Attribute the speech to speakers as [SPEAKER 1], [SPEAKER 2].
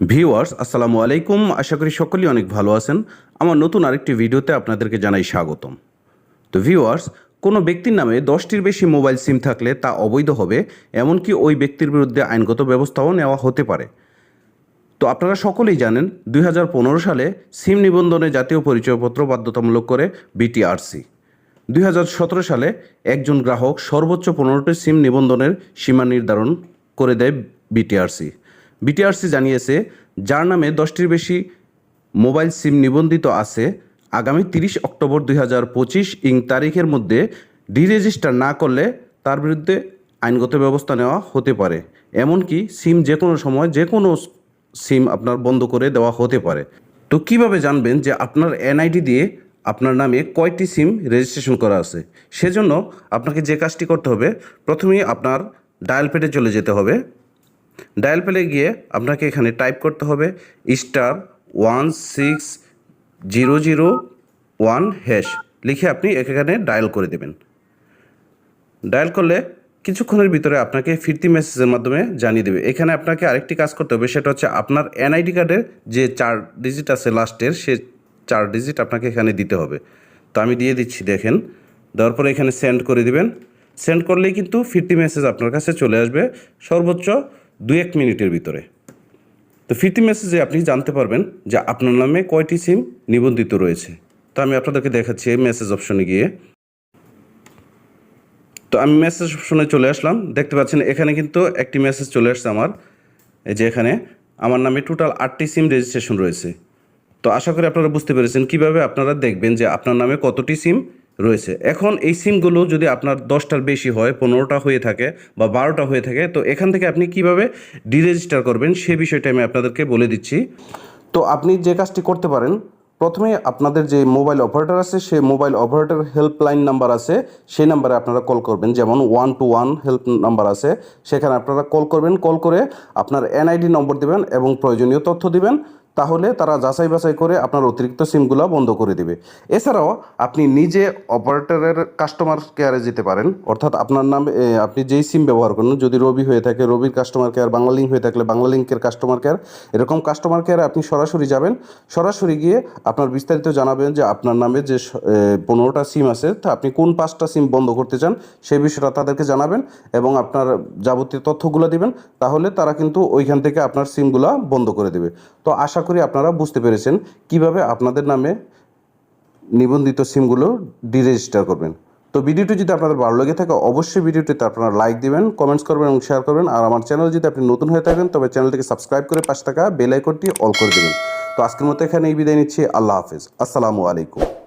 [SPEAKER 1] Viewers, আসসালামু আলাইকুম। আশা করি সকলেই অনেক ভালো আছেন। আমার নতুন আরেকটি ভিডিওতে আপনাদেরকে জানাই স্বাগতম। তো ভিউয়ার্স, কোনো ব্যক্তির নামে দশটির বেশি মোবাইল সিম থাকলে তা অবৈধ হবে, এমনকি ওই ব্যক্তির বিরুদ্ধে আইনগত ব্যবস্থাও নেওয়া হতে পারে। তো আপনারা সকলেই জানেন, দুই হাজার পনেরো সালে সিম নিবন্ধনে জাতীয় পরিচয়পত্র বাধ্যতামূলক করে বিটিআরসি। দুই হাজার সতেরো সালে একজন গ্রাহক সর্বোচ্চ পনেরোটি সিম নিবন্ধনের সীমা নির্ধারণ করে দেয় বিটিআরসি। বিটিআরসি জানিয়েছে, যার নামে দশটির বেশি মোবাইল সিম নিবন্ধিত আছে, আগামী তিরিশ অক্টোবর দুই হাজার পঁচিশ ইং তারিখের মধ্যে ডিরেজিস্টার না করলে তার বিরুদ্ধে আইনগত ব্যবস্থা নেওয়া হতে পারে। এমনকি সিম যে কোনো সময় যে কোনো সিম আপনার বন্ধ করে দেওয়া হতে পারে। তো কীভাবে জানবেন যে আপনার এনআইডি দিয়ে আপনার নামে কয়টি সিম রেজিস্ট্রেশন করা আছে? সেজন্য আপনাকে যে কাজটি করতে হবে, প্রথমেই আপনার ডায়াল প্যাডে চলে যেতে হবে। ডায়াল প্যাডে গিয়ে আপনাকে এখানে টাইপ করতে হবে star one six zero zero one hash লিখে আপনি এখানে ডায়াল করে দেবেন। ডায়াল করলে কিছুক্ষণের ভিতরে আপনাকে ফিরতি মেসেজের মাধ্যমে জানিয়ে দেবে। এখানে আপনাকে আরেকটি কাজ করতে হবে, সেটা হচ্ছে আপনার এনআইডি কার্ডের যে চার ডিজিট আছে লাস্টের, সে চার ডিজিট আপনাকে এখানে দিতে হবে। তো আমি দিয়ে দিচ্ছি, দেখেন। দেওয়ার পরে এখানে সেন্ড করে দিবেন। সেন্ড করলেই কিন্তু ফিরতি মেসেজ আপনার কাছে চলে আসবে। সর্বোচ্চ দু এক মিনিটের ভিতরে। তো ফিরতি মেসেজে আপনি জানতে পারবেন যে আপনার নামে কয়টি সিম নিবন্ধিত রয়েছে। তো আমি আপনাদেরকে দেখাচ্ছি এই মেসেজ অপশনে গিয়ে। তো আমি মেসেজ অপশনে চলে আসলাম। দেখতে পাচ্ছেন এখানে কিন্তু একটি মেসেজ চলে আসছে আমার। এই যে এখানে, আমার নামে টোটাল আটটি সিম রেজিস্ট্রেশন রয়েছে। তো আশা করি আপনারা বুঝতে পেরেছেন কীভাবে আপনারা দেখবেন যে আপনার নামে কতটি সিম রয়েছে। এখন এই সিমগুলো যদি আপনার দশটার বেশি হয়, পনেরোটা হয়ে থাকে বা বারোটা হয়ে থাকে, তো এখান থেকে আপনি কীভাবে ডিরেজিস্টার করবেন সে বিষয়টা আমি আপনাদেরকে বলে দিচ্ছি। তো আপনি যে কাজটি করতে পারেন, প্রথমে আপনাদের যে মোবাইল অপারেটর আছে, সে মোবাইল অপারেটর হেল্পলাইন নাম্বার আছে, সেই নাম্বারে আপনারা কল করবেন। যেমন one two one help number আছে, সেখানে আপনারা কল করবেন। কল করে আপনার এনআইডি নম্বর দিবেন এবং প্রয়োজনীয় তথ্য দিবেন। তাহলে তারা যাচাই বাছাই করে আপনার অতিরিক্ত সিমগুলো বন্ধ করে দেবে। এছাড়াও আপনি নিজে অপারেটরের কাস্টমার কেয়ারে যেতে পারেন। অর্থাৎ আপনার নাম আপনি যেই সিম ব্যবহার করুন, যদি রবি হয়ে থাকে, রবির কাস্টমার কেয়ার বাংলা লিঙ্ক হয়ে থাকলে বাংলা লিঙ্কের কাস্টমার কেয়ার এরকম কাস্টমার কেয়ারে আপনি সরাসরি যাবেন। সরাসরি গিয়ে আপনার বিস্তারিত জানাবেন যে আপনার নামে যে পনেরোটা সিম আছে, তা আপনি কোন পাঁচটা সিম বন্ধ করতে চান, সেই বিষয়টা তাদেরকে জানাবেন এবং আপনার যাবতীয় তথ্যগুলো দিবেন। তাহলে তারা কিন্তু ওইখান থেকে আপনার সিমগুলো বন্ধ করে দেবে। তো আশা করি আপনারা বুঝতে পেরেছেন কীভাবে আপনাদের নামে নিবন্ধিত সিমগুলো ডিরেজিস্টার করবেন। তো ভিডিওটি যদি আপনাদের ভালো লেগে থাকে, অবশ্যই ভিডিওটিতে আপনারা লাইক দিবেন কমেন্টস করবেন এবং শেয়ার করবেন। আর আমার চ্যানেল যদি আপনি নতুন হয়ে থাকেন, তবে চ্যানেলটিকে সাবস্ক্রাইব করে পাঁচ টাকা বেল আইকনটি অল করে দেবেন। তো আজকের মতো এখানে এই বিদায় নিচ্ছি। আল্লাহ হাফিজ। আসসালামু আলাইকুম।